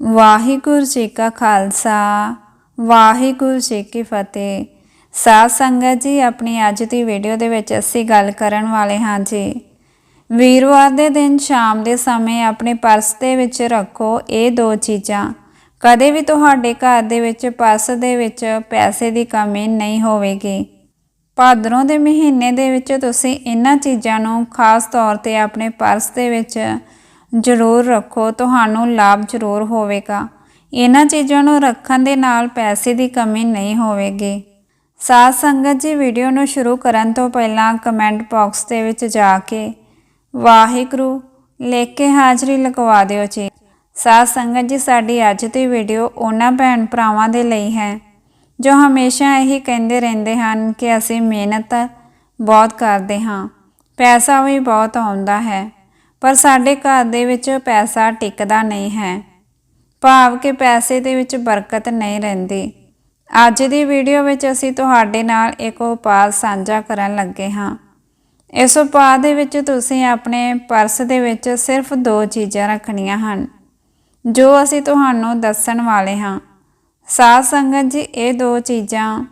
ਵਾਹਿਗੁਰੂ ਜੀ ਕਾ ਖਾਲਸਾ, ਵਾਹਿਗੁਰੂ ਜੀ ਕੀ ਫਤਿਹ। ਸਾਧ ਸੰਗਤ ਜੀ, ਆਪਣੀ ਅੱਜ ਦੀ ਵੀਡੀਓ ਦੇ ਵਿੱਚ ਅਸੀਂ ਗੱਲ ਕਰਨ ਵਾਲੇ ਹਾਂ ਜੀ। ਵੀਰਵਾਰ ਦੇ ਦਿਨ ਸ਼ਾਮ ਦੇ ਸਮੇਂ ਆਪਣੇ ਪਰਸ ਦੇ ਵਿੱਚ ਰੱਖੋ ਇਹ ਦੋ ਚੀਜ਼ਾਂ। ਕਦੇ ਵੀ ਤੁਹਾਡੇ ਘਰ ਦੇ ਵਿੱਚ ਪਰਸ ਦੇ ਵਿੱਚ ਪੈਸੇ ਦੀ ਕਮੀ ਨਹੀਂ ਹੋਵੇਗੀ। ਭਾਦਰੋਂ ਦੇ ਮਹੀਨੇ ਦੇ ਵਿੱਚ ਤੁਸੀਂ ਇਹਨਾਂ ਚੀਜ਼ਾਂ ਨੂੰ ਖਾਸ ਤੌਰ ਤੇ ਆਪਣੇ ਪਰਸ ਦੇ ਵਿੱਚ ਜ਼ਰੂਰ ਰੱਖੋ, ਤੁਹਾਨੂੰ ਲਾਭ ਜ਼ਰੂਰ ਹੋਵੇਗਾ। ਇਹਨਾਂ ਚੀਜ਼ਾਂ ਨੂੰ ਰੱਖਣ ਦੇ ਨਾਲ ਪੈਸੇ ਦੀ ਕਮੀ ਨਹੀਂ ਹੋਵੇਗੀ। ਸਾਧ ਸੰਗਤ ਜੀ, ਵੀਡੀਓ ਨੂੰ ਸ਼ੁਰੂ ਕਰਨ ਤੋਂ ਪਹਿਲਾਂ ਕਮੈਂਟ ਬਾਕਸ ਦੇ ਵਿੱਚ ਜਾ ਕੇ ਵਾਹਿਗੁਰੂ ਲਿਖ ਕੇ ਹਾਜ਼ਰੀ ਲਗਵਾ ਦਿਓ ਜੀ। ਸਾਧ ਸੰਗਤ ਜੀ, ਸਾਡੀ ਅੱਜ ਦੀ ਵੀਡੀਓ ਉਹਨਾਂ ਭੈਣ ਭਰਾਵਾਂ ਦੇ ਲਈ ਹੈ, ਜੋ ਹਮੇਸ਼ਾ ਇਹੀ ਕਹਿੰਦੇ ਰਹਿੰਦੇ ਹਨ ਕਿ ਅਸੀਂ ਮਿਹਨਤ ਬਹੁਤ ਕਰਦੇ ਹਾਂ, ਪੈਸਾ ਵੀ ਬਹੁਤ ਆਉਂਦਾ ਹੈ। ਪਰ ਸਾਡੇ ਘਰ ਦੇ ਵਿੱਚ ਪੈਸਾ ਟਿਕਦਾ ਨਹੀਂ ਹੈ। ਭਾਵ ਕਿ ਪੈਸੇ ਦੇ ਵਿੱਚ ਬਰਕਤ ਨਹੀਂ ਰਹਿੰਦੀ। ਅੱਜ ਦੀ ਵੀਡੀਓ ਵਿੱਚ ਅਸੀਂ ਤੁਹਾਡੇ ਨਾਲ ਇੱਕ ਉਪਾਅ ਸਾਂਝਾ ਕਰਨ ਲੱਗੇ ਹਾਂ। ਇਸ ਉਪਾਅ ਦੇ ਵਿੱਚ ਤੁਸੀਂ ਆਪਣੇ ਪਰਸ ਦੇ ਵਿੱਚ ਸਿਰਫ ਦੋ ਚੀਜ਼ਾਂ ਰੱਖਣੀਆਂ ਹਨ, ਜੋ ਅਸੀਂ ਤੁਹਾਨੂੰ ਦੱਸਣ ਵਾਲੇ ਹਾਂ। ਸਾਧ ਸੰਗਤ ਜੀ, ਇਹ ਦੋ ਚੀਜ਼ਾਂ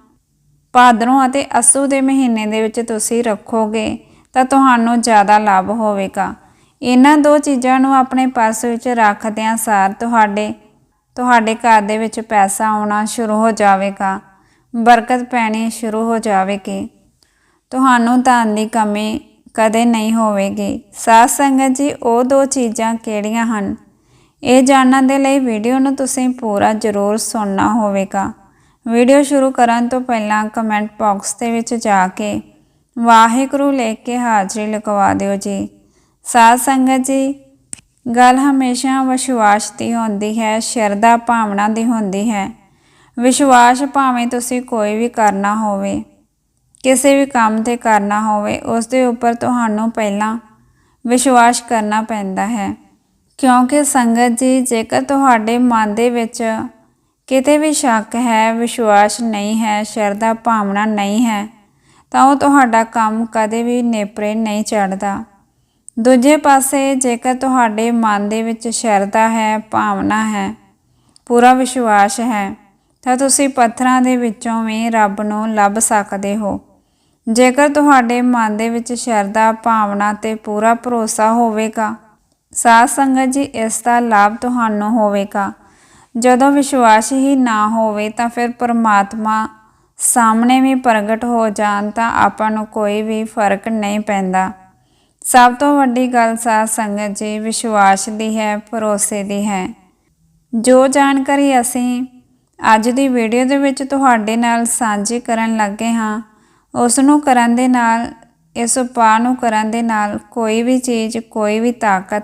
ਭਾਦਰੋਂ ਅਤੇ ਅਸੂ ਦੇ ਮਹੀਨੇ ਦੇ ਵਿੱਚ ਤੁਸੀਂ ਰੱਖੋਗੇ ਤਾਂ ਤੁਹਾਨੂੰ ਜ਼ਿਆਦਾ ਲਾਭ ਹੋਵੇਗਾ। ਇਹਨਾਂ ਦੋ ਚੀਜ਼ਾਂ ਨੂੰ ਆਪਣੇ ਪਰਸ ਵਿੱਚ ਰੱਖਦਿਆਂ ਸਾਰ ਤੁਹਾਡੇ ਤੁਹਾਡੇ ਘਰ ਦੇ ਵਿੱਚ ਪੈਸਾ ਆਉਣਾ ਸ਼ੁਰੂ ਹੋ ਜਾਵੇਗਾ, ਬਰਕਤ ਪੈਣੀ ਸ਼ੁਰੂ ਹੋ ਜਾਵੇਗੀ। ਤੁਹਾਨੂੰ ਧਨ ਦੀ ਕਮੀ ਕਦੇ ਨਹੀਂ ਹੋਵੇਗੀ। ਸਾਧ ਸੰਗਤ ਜੀ, ਉਹ ਦੋ ਚੀਜ਼ਾਂ ਕਿਹੜੀਆਂ ਹਨ? ਇਹ ਜਾਣਨ ਦੇ ਲਈ ਵੀਡੀਓ ਨੂੰ ਤੁਸੀਂ ਪੂਰਾ ਜ਼ਰੂਰ ਸੁਣਨਾ ਹੋਵੇਗਾ। ਵੀਡੀਓ ਸ਼ੁਰੂ ਕਰਨ ਤੋਂ ਪਹਿਲਾਂ ਕਮੈਂਟ ਬਾਕਸ ਦੇ ਵਿੱਚ ਜਾ ਕੇ ਵਾਹਿਗੁਰੂ ਲਿਖ ਕੇ ਹਾਜ਼ਰੀ ਲਗਵਾ ਦਿਓ ਜੀ। ਸਾਧ ਸੰਗਤ ਜੀ, ਗੱਲ ਹਮੇਸ਼ਾ ਵਿਸ਼ਵਾਸ ਦੀ ਹੁੰਦੀ ਹੈ, ਸ਼ਰਧਾ ਭਾਵਨਾ ਦੀ ਹੁੰਦੀ ਹੈ। ਵਿਸ਼ਵਾਸ ਭਾਵੇਂ ਤੁਸੀਂ ਕੋਈ ਵੀ ਕਰਨਾ ਹੋਵੇ, ਕਿਸੇ ਵੀ ਕੰਮ ਤੇ ਕਰਨਾ ਹੋਵੇ, ਉਸ ਦੇ ਉੱਪਰ ਤੁਹਾਨੂੰ ਪਹਿਲਾਂ ਵਿਸ਼ਵਾਸ ਕਰਨਾ ਪੈਂਦਾ ਹੈ। ਕਿਉਂਕਿ ਸੰਗਤ ਜੀ, ਜੇਕਰ ਤੁਹਾਡੇ ਮਨ ਦੇ ਵਿੱਚ ਕਿਤੇ ਵੀ ਸ਼ੱਕ ਹੈ, ਵਿਸ਼ਵਾਸ ਨਹੀਂ ਹੈ, ਸ਼ਰਧਾ ਭਾਵਨਾ ਨਹੀਂ ਹੈ, ਤਾਂ ਉਹ ਤੁਹਾਡਾ ਕੰਮ ਕਦੇ ਵੀ ਨੇਪਰੇ ਨਹੀਂ ਚੜਦਾ। ਦੂਜੇ ਪਾਸੇ ਜੇਕਰ ਤੁਹਾਡੇ ਮਨ ਦੇ ਵਿੱਚ ਸ਼ਰਧਾ ਹੈ, ਭਾਵਨਾ ਹੈ, ਪੂਰਾ ਵਿਸ਼ਵਾਸ ਹੈ, ਤਾਂ ਤੁਸੀਂ ਪੱਥਰਾਂ ਦੇ ਵਿੱਚੋਂ ਵੀ ਰੱਬ ਨੂੰ ਲੱਭ ਸਕਦੇ ਹੋ। ਜੇਕਰ ਤੁਹਾਡੇ ਮਨ ਦੇ ਵਿੱਚ ਸ਼ਰਧਾ, ਭਾਵਨਾ ਤੇ ਪੂਰਾ ਭਰੋਸਾ ਹੋਵੇਗਾ, ਸਾਧ ਸੰਗਤ ਜੀ, ਇਸ ਦਾ ਲਾਭ ਤੁਹਾਨੂੰ ਹੋਵੇਗਾ। ਜਦੋਂ ਵਿਸ਼ਵਾਸ ਹੀ ਨਾ ਹੋਵੇ ਤਾਂ ਫਿਰ ਪਰਮਾਤਮਾ ਸਾਹਮਣੇ ਵੀ ਪ੍ਰਗਟ ਹੋ ਜਾਣ ਤਾਂ ਆਪਾਂ ਨੂੰ ਕੋਈ ਵੀ ਫ਼ਰਕ ਨਹੀਂ ਪੈਂਦਾ। ਸਭ ਤੋਂ ਵੱਡੀ ਗੱਲ ਸਾਧ ਸੰਗਤ ਜੀ ਵਿਸ਼ਵਾਸ ਦੀ ਹੈ, ਭਰੋਸੇ ਦੀ ਹੈ। ਜੋ ਜਾਣਕਾਰੀ ਅਸੀਂ ਅੱਜ ਦੀ ਵੀਡੀਓ ਦੇ ਵਿੱਚ ਤੁਹਾਡੇ ਨਾਲ ਸਾਂਝੀ ਕਰਨ ਲੱਗੇ ਹਾਂ ਉਸ ਨੂੰ ਕਰਨ ਦੇ ਨਾਲ, ਇਸ ਉਪਾਅ ਨੂੰ ਕਰਨ ਦੇ ਨਾਲ ਕੋਈ ਵੀ ਚੀਜ਼, ਕੋਈ ਵੀ ਤਾਕਤ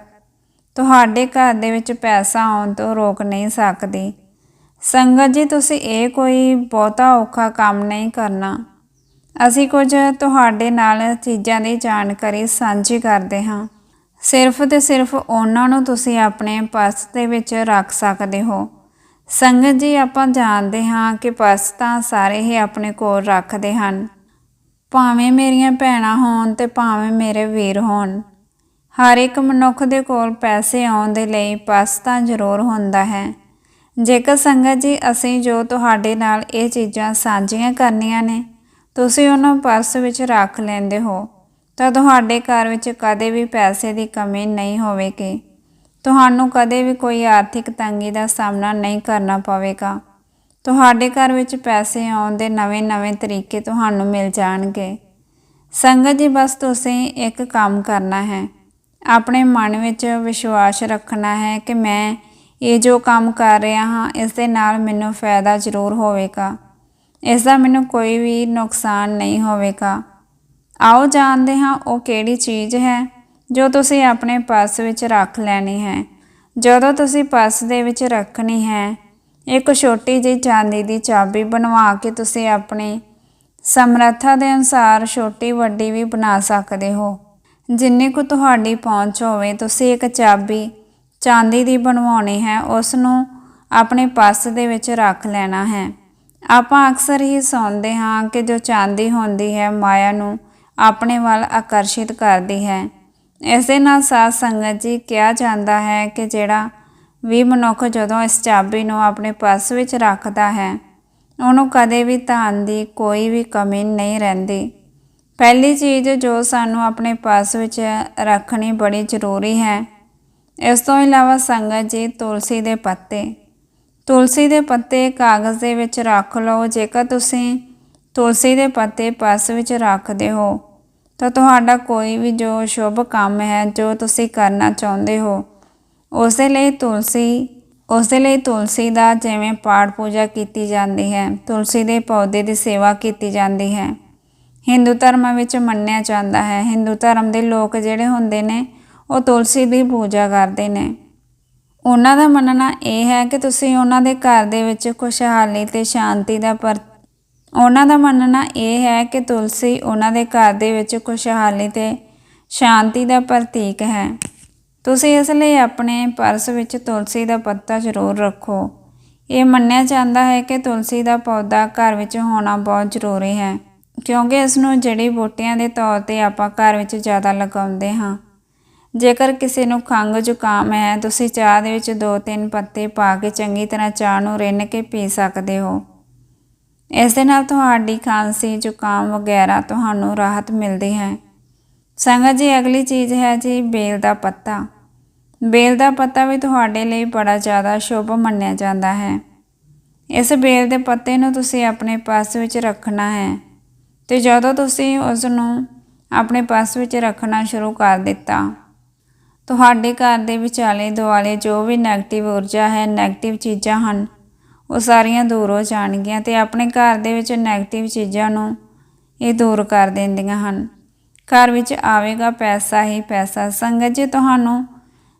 ਤੁਹਾਡੇ ਘਰ ਦੇ ਵਿੱਚ ਪੈਸਾ ਆਉਣ ਤੋਂ ਰੋਕ ਨਹੀਂ ਸਕਦੀ। ਸੰਗਤ ਜੀ, ਤੁਸੀਂ ਇਹ ਕੋਈ ਬਹੁਤਾ ਔਖਾ ਕੰਮ ਨਹੀਂ ਕਰਨਾ। ਅਸੀਂ ਕੁਝ ਤੁਹਾਡੇ ਨਾਲ ਚੀਜ਼ਾਂ ਦੀ ਜਾਣਕਾਰੀ ਸਾਂਝੀ ਕਰਦੇ ਹਾਂ। ਸਿਰਫ ਤੇ ਸਿਰਫ ਉਹਨਾਂ ਨੂੰ ਤੁਸੀਂ ਆਪਣੇ ਪਰਸ ਦੇ ਵਿੱਚ ਰੱਖ ਸਕਦੇ ਹੋ। ਸੰਗਤ ਜੀ, ਆਪਾਂ ਜਾਣਦੇ ਹਾਂ ਕਿ ਪਰਸ ਤਾਂ ਸਾਰੇ ਹੀ ਆਪਣੇ ਕੋਲ ਰੱਖਦੇ ਹਨ। ਭਾਵੇਂ ਮੇਰੀਆਂ ਭੈਣਾਂ ਹੋਣ ਤੇ ਭਾਵੇਂ ਮੇਰੇ ਵੀਰ ਹੋਣ। ਹਰ ਇੱਕ ਮਨੁੱਖ ਦੇ ਕੋਲ ਪੈਸੇ ਆਉਣ ਦੇ ਲਈ ਪਰਸ ਤਾਂ ਜ਼ਰੂਰ ਹੁੰਦਾ ਹੈ। ਜੇਕਰ ਸੰਗਤ ਜੀ, ਅਸੀਂ ਜੋ ਤੁਹਾਡੇ ਨਾਲ ਇਹ ਚੀਜ਼ਾਂ ਸਾਂਝੀਆਂ ਕਰਨੀਆਂ ਨੇ ਤੁਸੀਂ ਉਹਨਾਂ ਪਰਸ ਵਿੱਚ ਰੱਖ ਲੈਂਦੇ ਹੋ, ਤਾਂ ਤੁਹਾਡੇ ਘਰ ਵਿੱਚ ਕਦੇ ਵੀ ਪੈਸੇ ਦੀ ਕਮੀ ਨਹੀਂ ਹੋਵੇਗੀ। ਤੁਹਾਨੂੰ ਕਦੇ ਵੀ ਕੋਈ ਆਰਥਿਕ ਤੰਗੀ ਦਾ ਸਾਹਮਣਾ ਨਹੀਂ ਕਰਨਾ ਪਵੇਗਾ। ਤੁਹਾਡੇ ਘਰ ਵਿੱਚ ਪੈਸੇ ਆਉਣ ਦੇ ਨਵੇਂ-ਨਵੇਂ ਤਰੀਕੇ ਤੁਹਾਨੂੰ ਮਿਲ ਜਾਣਗੇ। ਸੰਗਤ ਜੀ, ਬਸ ਤੁਸੀਂ ਇੱਕ ਕੰਮ ਕਰਨਾ ਹੈ। ਆਪਣੇ ਮਨ ਵਿੱਚ ਵਿਸ਼ਵਾਸ ਰੱਖਣਾ ਹੈ ਕਿ ਮੈਂ ਇਹ ਜੋ ਕੰਮ ਕਰ ਰਿਹਾ ਹਾਂ, ਇਸ ਦੇ ਨਾਲ ਮੈਨੂੰ ਫਾਇਦਾ ਜ਼ਰੂਰ ਹੋਵੇਗਾ। ਇਸ ਦਾ ਮੈਨੂੰ ਕੋਈ ਵੀ ਨੁਕਸਾਨ ਨਹੀਂ ਹੋਵੇਗਾ। ਆਓ ਜਾਣਦੇ ਹਾਂ ਉਹ ਕਿਹੜੀ ਚੀਜ਼ ਹੈ ਜੋ ਤੁਸੀਂ ਆਪਣੇ ਪਰਸ ਵਿੱਚ ਰੱਖ ਲੈਣੀ ਹੈ। ਜਦੋਂ ਤੁਸੀਂ ਪਰਸ ਦੇ ਵਿੱਚ ਰੱਖਣੀ ਹੈ, ਇੱਕ ਛੋਟੀ ਜਿਹੀ ਚਾਂਦੀ ਦੀ ਚਾਬੀ ਬਣਵਾ ਕੇ ਤੁਸੀਂ ਆਪਣੀ ਸਮਰੱਥਾ ਦੇ ਅਨੁਸਾਰ ਛੋਟੀ ਵੱਡੀ ਵੀ ਬਣਾ ਸਕਦੇ ਹੋ। ਜਿੰਨੀ ਕੁ ਤੁਹਾਡੀ ਪਹੁੰਚ ਹੋਵੇ, ਤੁਸੀਂ ਇੱਕ ਚਾਬੀ ਚਾਂਦੀ ਦੀ ਬਣਵਾਉਣੀ ਹੈ, ਉਸ ਨੂੰ ਆਪਣੇ ਪਰਸ ਦੇ ਵਿੱਚ ਰੱਖ ਲੈਣਾ ਹੈ। ਆਪਾਂ ਅਕਸਰ ਹੀ ਸੁਣਦੇ ਹਾਂ ਕਿ ਜੋ ਚਾਂਦੀ ਹੁੰਦੀ ਹੈ ਮਾਇਆ ਨੂੰ ਆਪਣੇ ਵੱਲ ਆਕਰਸ਼ਿਤ ਕਰਦੀ ਹੈ। ਇਸ ਦੇ ਨਾਲ ਸਾਧ ਸੰਗਤ ਜੀ ਕਿਹਾ ਜਾਂਦਾ ਹੈ ਕਿ ਜਿਹੜਾ ਵੀ ਮਨੁੱਖ ਜਦੋਂ ਇਸ ਚਾਬੀ ਨੂੰ ਆਪਣੇ ਪਰਸ ਵਿੱਚ ਰੱਖਦਾ ਹੈ, ਉਹਨੂੰ ਕਦੇ ਵੀ ਧਨ ਦੀ ਕੋਈ ਵੀ ਕਮੀ ਨਹੀਂ ਰਹਿੰਦੀ। ਪਹਿਲੀ ਚੀਜ਼ ਜੋ ਸਾਨੂੰ ਆਪਣੇ ਪਰਸ ਵਿੱਚ ਰੱਖਣੀ ਬੜੀ ਜ਼ਰੂਰੀ ਹੈ। ਇਸ ਤੋਂ ਇਲਾਵਾ ਸੰਗਤ ਜੀ ਤੁਲਸੀ ਦੇ ਪੱਤੇ ਤੁਲਸੀ ਦੇ ਪੱਤੇ ਕਾਗਜ਼ ਦੇ ਵਿੱਚ ਰੱਖ ਲਓ। ਜੇਕਰ ਤੁਸੀਂ ਤੁਲਸੀ ਦੇ ਪੱਤੇ ਪਰਸ ਵਿੱਚ ਰੱਖਦੇ ਹੋ, ਤਾਂ ਤੁਹਾਡਾ ਕੋਈ ਵੀ ਜੋ ਸ਼ੁਭ ਕੰਮ ਹੈ, ਜੋ ਤੁਸੀਂ ਕਰਨਾ ਚਾਹੁੰਦੇ ਹੋ ਉਸ ਦੇ ਲਈ ਤੁਲਸੀ ਉਸ ਦੇ ਲਈ ਤੁਲਸੀ ਦਾ ਜਿਵੇਂ ਪਾਠ ਪੂਜਾ ਕੀਤੀ ਜਾਂਦੀ ਹੈ, ਤੁਲਸੀ ਦੇ ਪੌਦੇ ਦੀ ਸੇਵਾ ਕੀਤੀ ਜਾਂਦੀ ਹੈ। ਹਿੰਦੂ ਧਰਮ ਵਿੱਚ ਮੰਨਿਆ ਜਾਂਦਾ ਹੈ। ਹਿੰਦੂ ਧਰਮ ਦੇ ਲੋਕ ਜਿਹੜੇ ਹੁੰਦੇ ਨੇ, ਉਹ ਤੁਲਸੀ ਦੀ ਪੂਜਾ ਕਰਦੇ ਨੇ। ਉਹਨਾਂ ਦਾ ਮੰਨਣਾ ਇਹ ਹੈ ਕਿ ਤੁਸੀਂ ਉਹਨਾਂ ਦੇ ਘਰ ਦੇ ਵਿੱਚ ਖੁਸ਼ਹਾਲੀ ਤੇ ਸ਼ਾਂਤੀ ਦਾ ਪਰ, ਉਹਨਾਂ ਦਾ ਮੰਨਣਾ ਇਹ ਹੈ ਕਿ ਤੁਲਸੀ ਉਹਨਾਂ ਦੇ ਘਰ ਦੇ ਵਿੱਚ ਖੁਸ਼ਹਾਲੀ ਤੇ ਸ਼ਾਂਤੀ ਦਾ ਪ੍ਰਤੀਕ ਹੈ। ਤੁਸੀਂ ਇਸ ਲਈ ਆਪਣੇ ਪਰਸ ਵਿੱਚ ਤੁਲਸੀ ਦਾ ਪੱਤਾ ਜ਼ਰੂਰ ਰੱਖੋ। ਇਹ ਮੰਨਿਆ ਜਾਂਦਾ ਹੈ ਕਿ ਤੁਲਸੀ ਦਾ ਪੌਦਾ ਘਰ ਵਿੱਚ ਹੋਣਾ ਬਹੁਤ ਜ਼ਰੂਰੀ ਹੈ, ਕਿਉਂਕਿ ਇਸ ਨੂੰ ਜੜੀ ਬੂਟਿਆਂ ਦੇ ਤੌਰ ਤੇ ਆਪਾਂ ਘਰ ਵਿੱਚ ਜ਼ਿਆਦਾ ਲਗਾਉਂਦੇ ਹਾਂ। ਜੇਕਰ ਕਿਸੇ ਨੂੰ ਖੰਘ ਜ਼ੁਕਾਮ ਹੈ, ਤੁਸੀਂ ਚਾਹ ਦੇ ਵਿੱਚ ਦੋ ਤਿੰਨ ਪੱਤੇ ਪਾ ਕੇ ਚੰਗੀ ਤਰ੍ਹਾਂ ਚਾਹ ਨੂੰ ਰਿੰਨ ਕੇ ਪੀ ਸਕਦੇ ਹੋ। ਇਸ ਦੇ ਨਾਲ ਤੁਹਾਡੀ ਖਾਂਸੀ, ਜ਼ੁਕਾਮ ਵਗੈਰਾ ਤੁਹਾਨੂੰ ਰਾਹਤ ਮਿਲਦੀ ਹੈ। ਸੰਗਤ ਜੀ, ਅਗਲੀ ਚੀਜ਼ ਹੈ ਜੀ, ਬੇਲ ਦਾ ਪੱਤਾ। ਬੇਲ ਦਾ ਪੱਤਾ ਵੀ ਤੁਹਾਡੇ ਲਈ ਬੜਾ ਜ਼ਿਆਦਾ ਸ਼ੁਭ ਮੰਨਿਆ ਜਾਂਦਾ ਹੈ। ਇਸ ਬੇਲ ਦੇ ਪੱਤੇ ਨੂੰ ਤੁਸੀਂ ਆਪਣੇ ਪਰਸ ਵਿੱਚ ਰੱਖਣਾ ਹੈ ਤੇ ਜਦੋਂ ਤੁਸੀਂ ਉਸ ਨੂੰ ਆਪਣੇ ਪਰਸ ਵਿੱਚ ਰੱਖਣਾ ਸ਼ੁਰੂ ਕਰ ਦਿੱਤਾ ਤੁਹਾਡੇ ਘਰ ਦੇ ਵਿਚਾਲੇ ਦੁਆਲੇ ਜੋ ਵੀ 네ਗੇਟਿਵ ਊਰਜਾ ਹੈ ਨੈਗੇਟਿਵ ਚੀਜ਼ਾਂ ਹਨ, ਉਹ ਸਾਰੀਆਂ ਦੂਰ ਹੋ ਜਾਣਗੀਆਂ ਤੇ ਆਪਣੇ ਘਰ ਦੇ ਵਿੱਚ ਨੈਗੇਟਿਵ ਚੀਜ਼ਾਂ ਨੂੰ ਇਹ ਦੂਰ ਕਰ ਦਿੰਦੀਆਂ ਹਨ। ਘਰ ਵਿੱਚ ਆਵੇਗਾ ਪੈਸਾ ਹੀ ਪੈਸਾ। ਸੰਗਤ ਜੀ, ਤੁਹਾਨੂੰ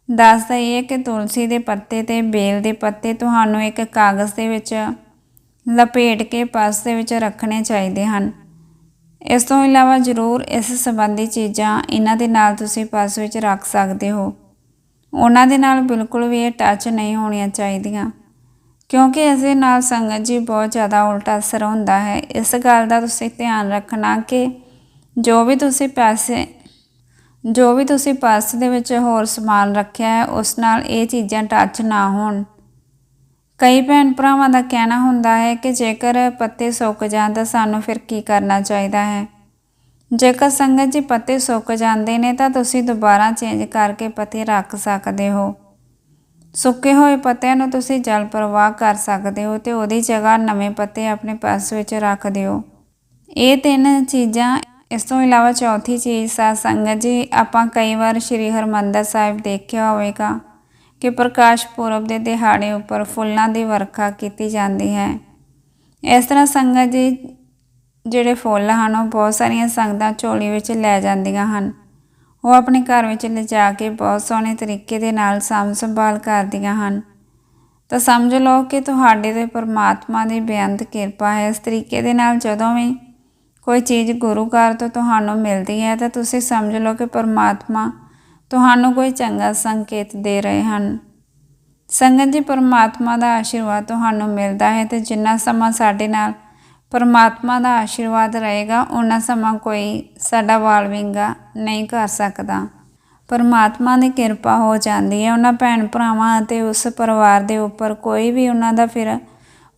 ਦੱਸਦਾ ਇਹ ਕਿ ਤੁਲਸੀ ਦੇ ਪੱਤੇ ਤੇ ਬੇਲ ਦੇ ਪੱਤੇ ਤੁਹਾਨੂੰ ਇੱਕ ਕਾਗਜ਼ ਦੇ ਵਿੱਚ ਲਪੇਟ ਕੇ ਪਾਸ ਦੇ ਵਿੱਚ ਰੱਖਣੇ ਚਾਹੀਦੇ ਹਨ। ਇਸ ਤੋਂ ਇਲਾਵਾ ਜ਼ਰੂਰ ਇਸ ਸੰਬੰਧੀ ਚੀਜ਼ਾਂ ਇਹਨਾਂ ਦੇ ਨਾਲ ਤੁਸੀਂ ਪਰਸ ਵਿੱਚ ਰੱਖ ਸਕਦੇ ਹੋ। ਉਹਨਾਂ ਦੇ ਨਾਲ ਬਿਲਕੁਲ ਵੀ ਇਹ ਟੱਚ ਨਹੀਂ ਹੋਣੀਆਂ ਚਾਹੀਦੀਆਂ। ਕਿਉਂਕਿ ਇਸ ਦੇ ਨਾਲ ਸੰਗਤ ਜੀ ਬਹੁਤ ਜ਼ਿਆਦਾ ਉਲਟਾ ਅਸਰ ਹੁੰਦਾ ਹੈ। ਇਸ ਗੱਲ ਦਾ ਤੁਸੀਂ ਧਿਆਨ ਰੱਖਣਾ ਕਿ ਜੋ ਵੀ ਤੁਸੀਂ ਪੈਸੇ, ਜੋ ਵੀ ਤੁਸੀਂ ਪਰਸ ਦੇ ਵਿੱਚ ਹੋਰ ਸਮਾਨ ਰੱਖਿਆ ਹੈ, ਉਸ ਨਾਲ ਇਹ ਚੀਜ਼ਾਂ ਟੱਚ ਨਾ ਹੋਣ। ਕਈ ਭੈਣ ਭਰਾਵਾਂ ਦਾ ਕਹਿਣਾ ਹੁੰਦਾ ਹੈ ਕਿ ਜੇਕਰ ਪੱਤੇ ਸੁੱਕ ਜਾਣ ਤਾਂ ਸਾਨੂੰ ਫਿਰ ਕੀ ਕਰਨਾ ਚਾਹੀਦਾ ਹੈ? ਜੇਕਰ ਸੰਗਤ ਜੀ ਪੱਤੇ ਸੁੱਕ ਜਾਂਦੇ ਨੇ ਤਾਂ ਤੁਸੀਂ ਦੁਬਾਰਾ ਚੇਂਜ ਕਰਕੇ ਪੱਤੇ ਰੱਖ ਸਕਦੇ ਹੋ। ਸੁੱਕੇ ਹੋਏ ਪੱਤਿਆਂ ਨੂੰ ਤੁਸੀਂ ਜਲ ਪ੍ਰਵਾਹ ਕਰ ਸਕਦੇ ਹੋ ਤੇ ਉਹਦੀ ਜਗ੍ਹਾ ਨਵੇਂ ਪੱਤੇ ਆਪਣੇ ਪਰਸ ਵਿੱਚ ਰੱਖ ਦਿਓ। ਇਹ ਤਿੰਨ ਚੀਜ਼ਾਂ, ਇਸ ਤੋਂ ਇਲਾਵਾ ਚੌਥੀ ਚੀਜ਼ ਸਾਧ ਸੰਗਤ ਜੀ, ਆਪਾਂ ਕਈ ਵਾਰ ਸ੍ਰੀ ਹਰਮੰਦਰ ਸਾਹਿਬ ਦੇਖਿਆ ਹੋਵੇਗਾ। ਕਿ ਪ੍ਰਕਾਸ਼ ਪੁਰਬ ਦੇ ਦਿਹਾੜੇ ਉੱਪਰ ਫੁੱਲਾਂ ਦੀ ਵਰਖਾ ਕੀਤੀ ਜਾਂਦੀ ਹੈ। ਇਸ ਤਰ੍ਹਾਂ ਸੰਗਤ ਜੀ, ਜਿਹੜੇ ਫੁੱਲ ਹਨ, ਉਹ ਬਹੁਤ ਸਾਰੀਆਂ ਸੰਗਤਾਂ ਝੋਲੀ ਵਿੱਚ ਲੈ ਜਾਂਦੀਆਂ ਹਨ। ਉਹ ਆਪਣੇ ਘਰ ਵਿੱਚ ਲਿਜਾ ਕੇ ਬਹੁਤ ਸੋਹਣੇ ਤਰੀਕੇ ਦੇ ਨਾਲ ਸਾਂਭ ਸੰਭਾਲ ਕਰਦੀਆਂ ਹਨ। ਤਾਂ ਸਮਝ ਲਓ ਕਿ ਤੁਹਾਡੇ ਤੇ ਪਰਮਾਤਮਾ ਦੀ ਬੇਅੰਤ ਕਿਰਪਾ ਹੈ। ਇਸ ਤਰੀਕੇ ਦੇ ਨਾਲ ਜਦੋਂ ਵੀ ਕੋਈ ਚੀਜ਼ ਗੁਰੂ ਘਰ ਤੋਂ ਤੁਹਾਨੂੰ ਮਿਲਦੀ ਹੈ, ਤਾਂ ਤੁਸੀਂ ਸਮਝ ਲਓ ਕਿ ਪਰਮਾਤਮਾ ਤੁਹਾਨੂੰ ਕੋਈ ਚੰਗਾ ਸੰਕੇਤ ਦੇ ਰਹੇ ਹਨ। ਸੰਗਤ ਜੀ ਪਰਮਾਤਮਾ ਦਾ ਆਸ਼ੀਰਵਾਦ ਤੁਹਾਨੂੰ ਮਿਲਦਾ ਹੈ ਤੇ ਜਿੰਨਾ ਸਮਾਂ ਸਾਡੇ ਨਾਲ ਪਰਮਾਤਮਾ ਦਾ ਆਸ਼ੀਰਵਾਦ ਰਹੇਗਾ ਉਹਨਾਂ ਸਮਾਂ ਕੋਈ ਸਾਡਾ ਵਾਲ ਵਿੰਗਾ ਨਹੀਂ ਕਰ ਸਕਦਾ। ਪਰਮਾਤਮਾ ਦੀ ਕਿਰਪਾ ਹੋ ਜਾਂਦੀ ਹੈ। ਉਹਨਾਂ ਭੈਣ ਭਰਾਵਾਂ ਅਤੇ ਉਸ ਪਰਿਵਾਰ ਦੇ ਉੱਪਰ ਕੋਈ ਵੀ ਉਹਨਾਂ ਦਾ ਫਿਰ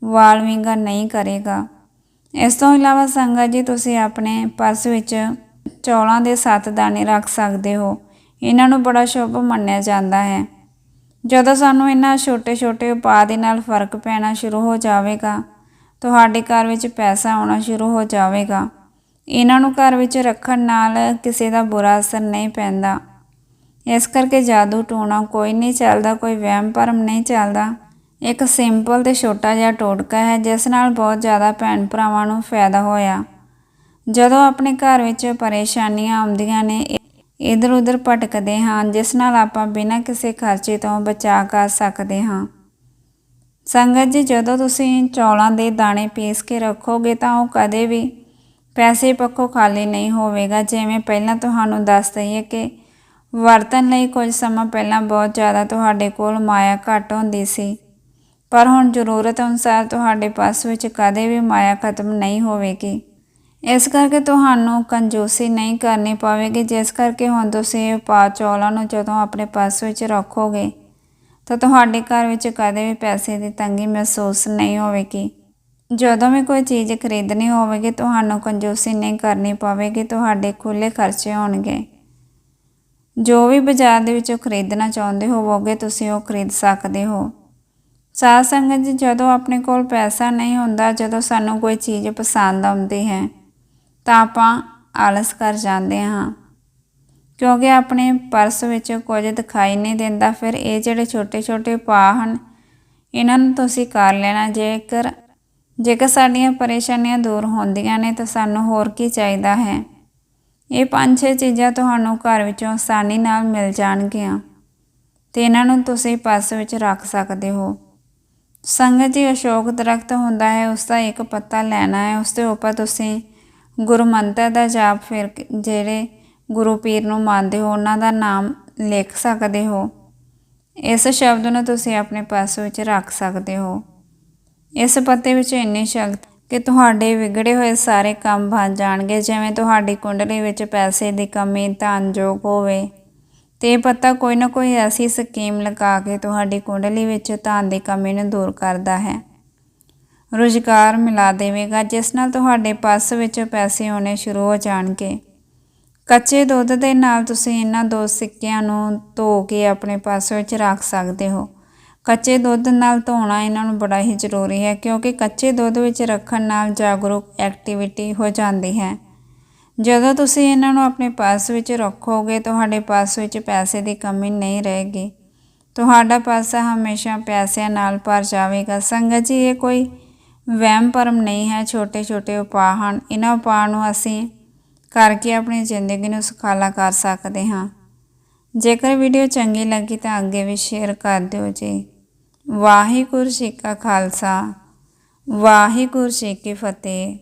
ਵਾਲ ਵਿੰਗਾ ਨਹੀਂ ਕਰੇਗਾ। ਇਸ ਤੋਂ ਇਲਾਵਾ ਸੰਗਤ ਜੀ, ਤੁਸੀਂ ਆਪਣੇ ਪਰਸ ਵਿੱਚ ਚੌਲਾਂ ਦੇ ਸੱਤ ਦਾਣੇ ਰੱਖ ਸਕਦੇ ਹੋ। ਇਹਨਾਂ ਨੂੰ ਬੜਾ ਸ਼ੁਭ ਮੰਨਿਆ ਜਾਂਦਾ ਹੈ। ਜਦੋਂ ਸਾਨੂੰ ਇਹਨਾਂ ਛੋਟੇ-ਛੋਟੇ ਉਪਾਅ ਦੇ ਨਾਲ ਫ਼ਰਕ ਪੈਣਾ ਸ਼ੁਰੂ ਹੋ ਜਾਵੇਗਾ, ਤੁਹਾਡੇ ਘਰ ਵਿੱਚ ਪੈਸਾ ਆਉਣਾ ਸ਼ੁਰੂ ਹੋ ਜਾਵੇਗਾ। ਇਹਨਾਂ ਨੂੰ ਘਰ ਵਿੱਚ ਰੱਖਣ ਨਾਲ ਕਿਸੇ ਦਾ ਬੁਰਾ ਅਸਰ ਨਹੀਂ ਪੈਂਦਾ। ਇਸ ਕਰਕੇ ਜਾਦੂ ਟੋਣਾ ਕੋਈ ਨਹੀਂ ਚੱਲਦਾ, ਕੋਈ ਵਹਿਮ ਭਰਮ ਨਹੀਂ ਚੱਲਦਾ। ਇੱਕ ਸਿੰਪਲ ਤੇ ਛੋਟਾ ਜਿਹਾ ਟੋਟਕਾ ਹੈ, ਜਿਸ ਨਾਲ ਬਹੁਤ ਜ਼ਿਆਦਾ ਭੈਣ ਭਰਾਵਾਂ ਨੂੰ ਫਾਇਦਾ ਹੋਇਆ। ਜਦੋਂ ਆਪਣੇ ਘਰ ਵਿੱਚ ਪਰੇਸ਼ਾਨੀਆਂ ਆਉਂਦੀਆਂ ਨੇ ਇਧਰ ਉਧਰ ਭਟਕਦੇ ਹਾਂ, ਜਿਸ ਨਾਲ ਆਪਾਂ ਬਿਨਾਂ ਕਿਸੇ ਖਰਚੇ ਤੋਂ ਬਚਾ ਕਰ ਸਕਦੇ ਹਾਂ। ਸੰਗਤ ਜੀ, ਜਦੋਂ ਤੁਸੀਂ ਚੌਲਾਂ ਦੇ ਦਾਣੇ ਪੀਸ ਕੇ ਰੱਖੋਗੇ ਤਾਂ ਉਹ ਕਦੇ ਵੀ ਪੈਸੇ ਪੱਖੋਂ ਖਾਲੀ ਨਹੀਂ ਹੋਵੇਗਾ। ਜਿਵੇਂ ਪਹਿਲਾਂ ਤੁਹਾਨੂੰ ਦੱਸ ਦਈਏ ਕਿ ਵਰਤਨ ਲਈ ਕੁਝ ਸਮਾਂ ਪਹਿਲਾਂ ਬਹੁਤ ਜ਼ਿਆਦਾ ਤੁਹਾਡੇ ਕੋਲ ਮਾਇਆ ਘੱਟ ਹੁੰਦੀ ਸੀ। ਪਰ ਹੁਣ ਜ਼ਰੂਰਤ ਅਨੁਸਾਰ ਤੁਹਾਡੇ ਪਾਸ ਵਿੱਚ ਕਦੇ ਵੀ ਮਾਇਆ ਖਤਮ ਨਹੀਂ ਹੋਵੇਗੀ। ਇਸ ਕਰਕੇ ਤੁਹਾਨੂੰ ਕੰਜੂਸੀ ਨਹੀਂ ਕਰਨੀ ਪਵੇਗੀ। ਜਿਸ ਕਰਕੇ ਹੁਣ ਤੁਸੀਂ ਪਾ ਚੌਲਾਂ ਨੂੰ ਜਦੋਂ ਆਪਣੇ ਪਰਸ ਵਿੱਚ ਰੱਖੋਗੇ, ਤਾਂ ਤੁਹਾਡੇ ਘਰ ਵਿੱਚ ਕਦੇ ਵੀ ਪੈਸੇ ਦੀ ਤੰਗੀ ਮਹਿਸੂਸ ਨਹੀਂ ਹੋਵੇਗੀ। ਜਦੋਂ ਵੀ ਕੋਈ ਚੀਜ਼ ਖਰੀਦਣੀ ਹੋਵੇਗੀ, ਤੁਹਾਨੂੰ ਕੰਜੂਸੀ ਨਹੀਂ ਕਰਨੀ ਪਵੇਗੀ, ਤੁਹਾਡੇ ਖੁੱਲੇ ਖਰਚੇ ਹੋਣਗੇ। ਜੋ ਵੀ ਬਾਜ਼ਾਰ ਦੇ ਵਿੱਚੋਂ ਖਰੀਦਣਾ ਚਾਹੁੰਦੇ ਹੋਵੋਗੇ, ਤੁਸੀਂ ਉਹ ਖਰੀਦ ਸਕਦੇ ਹੋ। ਸਾਧ ਸੰਗਤ ਜੀ, ਜਦੋਂ ਆਪਣੇ ਕੋਲ ਪੈਸਾ ਨਹੀਂ ਹੁੰਦਾ, ਜਦੋਂ ਸਾਨੂੰ ਕੋਈ ਚੀਜ਼ ਪਸੰਦ ਆਉਂਦੀ ਹੈ ਤਾਂ ਆਪਾਂ ਆਲਸ ਕਰ ਜਾਂਦੇ ਹਾਂ। ਕਿਉਂਕਿ ਆਪਣੇ ਪਰਸ ਵਿੱਚ ਕੁਝ ਦਿਖਾਈ ਨਹੀਂ ਦਿੰਦਾ, ਫਿਰ ਇਹ ਜਿਹੜੇ ਛੋਟੇ ਛੋਟੇ ਉਪਾਅ ਹਨ, ਇਹਨਾਂ ਨੂੰ ਤੁਸੀਂ ਕਰ ਲੈਣਾ। ਜੇਕਰ ਜੇਕਰ ਸਾਡੀਆਂ ਪਰੇਸ਼ਾਨੀਆਂ ਦੂਰ ਹੁੰਦੀਆਂ ਨੇ, ਤਾਂ ਸਾਨੂੰ ਹੋਰ ਕੀ ਚਾਹੀਦਾ ਹੈ? ਇਹ ਪੰਜ ਛੇ ਚੀਜ਼ਾਂ ਤੁਹਾਨੂੰ ਘਰ ਵਿੱਚੋਂ ਆਸਾਨੀ ਨਾਲ ਮਿਲ ਜਾਣਗੀਆਂ। ਤੇ ਇਹਨਾਂ ਨੂੰ ਤੁਸੀਂ ਪਰਸ ਵਿੱਚ ਰੱਖ ਸਕਦੇ ਹੋ। ਸੰਗਤ ਜੀ, ਅਸ਼ੋਕ ਦਰਖਤ ਹੁੰਦਾ ਹੈ ਉਸ ਦਾ ਇੱਕ ਪੱਤਾ ਲੈਣਾ ਹੈ ਉਸ ਦੇ ਉੱਪਰ ਤੁਸੀਂ ਗੁਰੂ ਮੰਤਰ ਦਾ ਜਾਪ ਫਿਰ ਜਿਹੜੇ ਗੁਰੂ ਪੀਰ ਨੂੰ ਮੰਨਦੇ ਹੋ, ਉਹਨਾਂ ਦਾ ਨਾਮ ਲਿਖ ਸਕਦੇ ਹੋ। ਇਸ ਸ਼ਬਦ ਨੂੰ ਤੁਸੀਂ ਆਪਣੇ ਪਾਸ ਵਿੱਚ ਰੱਖ ਸਕਦੇ ਹੋ। ਇਸ ਪੱਤੇ ਵਿੱਚ ਇੰਨੀ ਸ਼ਕਤੀ ਕਿ ਤੁਹਾਡੇ ਵਿਗੜੇ ਹੋਏ ਸਾਰੇ ਕੰਮ ਬਣ ਜਾਣਗੇ, ਜਿਵੇਂ ਤੁਹਾਡੀ ਕੁੰਡਲੀ ਵਿੱਚ ਪੈਸੇ ਦੀ ਕਮੀ, ਧਨਯੋਗ ਹੋਵੇ। ਤੇ ਇਹ ਪੱਤਾ ਕੋਈ ਨਾ ਕੋਈ ਐਸੀ ਸਕੀਮ ਲਗਾ ਕੇ ਤੁਹਾਡੀ ਕੁੰਡਲੀ ਵਿੱਚ ਧਨ ਦੀ ਕਮੀ ਨੂੰ ਦੂਰ ਕਰਦਾ ਹੈ। ਰੁਜ਼ਗਾਰ ਮਿਲਾ ਦੇਵੇਗਾ, ਜਿਸ ਨਾਲ ਤੁਹਾਡੇ ਪਰਸ ਵਿੱਚ ਪੈਸੇ ਆਉਣੇ ਸ਼ੁਰੂ ਹੋ ਜਾਣਗੇ। ਕੱਚੇ ਦੁੱਧ ਦੇ ਨਾਲ ਤੁਸੀਂ ਇਹਨਾਂ ਦੋ ਸਿੱਕਿਆਂ ਨੂੰ ਧੋ ਕੇ ਆਪਣੇ ਪਰਸ ਵਿੱਚ ਰੱਖ ਸਕਦੇ ਹੋ। ਕੱਚੇ ਦੁੱਧ ਨਾਲ ਧੋਣਾ ਇਹਨਾਂ ਨੂੰ ਬੜਾ ਹੀ ਜ਼ਰੂਰੀ ਹੈ, ਕਿਉਂਕਿ ਕੱਚੇ ਦੁੱਧ ਵਿੱਚ ਰੱਖਣ ਨਾਲ ਜਾਗਰੂਕ ਐਕਟੀਵਿਟੀ ਹੋ ਜਾਂਦੀ ਹੈ। ਜਦੋਂ ਤੁਸੀਂ ਇਹਨਾਂ ਨੂੰ ਆਪਣੇ ਪਾਸ ਵਿੱਚ ਰੱਖੋਗੇ, ਤੁਹਾਡੇ ਪਾਸ ਵਿੱਚ ਪੈਸੇ ਦੀ ਕਮੀ ਨਹੀਂ ਰਹੇਗੀ। ਤੁਹਾਡਾ ਪਾਸਾ ਹਮੇਸ਼ਾ ਪੈਸਿਆਂ ਨਾਲ ਭਰ ਜਾਵੇਗਾ। ਸੰਗਤ ਜੀ, ਇਹ ਕੋਈ ਵਹਿਮ ਭਰਮ ਨਹੀਂ ਹੈ, ਛੋਟੇ ਛੋਟੇ ਉਪਾਅ ਹਨ। ਇਹਨਾਂ ਉਪਾਅ ਨੂੰ ਅਸੀਂ ਕਰਕੇ ਆਪਣੀ ਜ਼ਿੰਦਗੀ ਨੂੰ ਸੁਖਾਲਾ ਕਰ ਸਕਦੇ ਹਾਂ। ਜੇਕਰ ਵੀਡੀਓ ਚੰਗੀ ਲੱਗੀ ਤਾਂ ਅੱਗੇ ਵੀ ਸ਼ੇਅਰ ਕਰ ਦਿਓ ਜੀ। ਵਾਹਿਗੁਰੂ ਜੀ ਕਾ ਖਾਲਸਾ, ਵਾਹਿਗੁਰੂ ਜੀ ਕੀ ਫਤਿਹ।